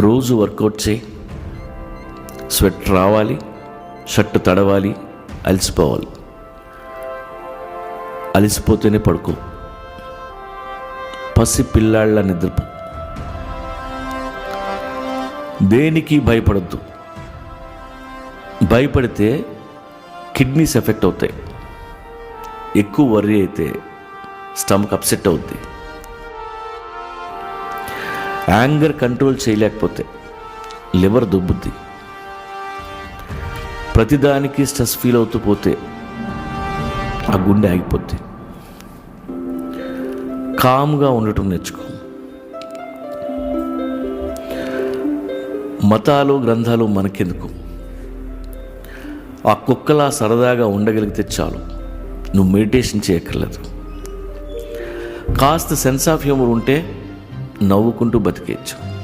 రోజు వర్కౌట్ చేయి. స్వెట్ రావాలి షర్ట్ తడవాలి అలసిపోవాలి. అలసిపోతేనే పడుకో. పసి పిల్లాళ్ళ నిద్రపో. దేనికి భయపడద్దు. భయపడితే కిడ్నీస్ ఎఫెక్ట్ అవుతాయి. ఎక్కువ వర్రీ అయితే స్టమక్ అప్సెట్ అవుద్ది. యాంగర్ కంట్రోల్ చేయలేకపోతే లివర్ దుబ్బుద్ది. ప్రతిదానికి స్ట్రెస్ ఫీల్ అవుతూ పోతే ఆ గుండె ఆగిపోద్ది. కామ్గా ఉండటం నేర్చుకో. మతాలు గ్రంథాలు మనకెందుకు? ఆ కుక్కలా సరదాగా ఉండగలిగితే చాలు. నువ్వు మెడిటేషన్ చేయక్కర్లేదు. కాస్త సెన్స్ ఆఫ్ హ్యూమర్ ఉంటే నవ్వుకుంటూ బతికేయచ్చు.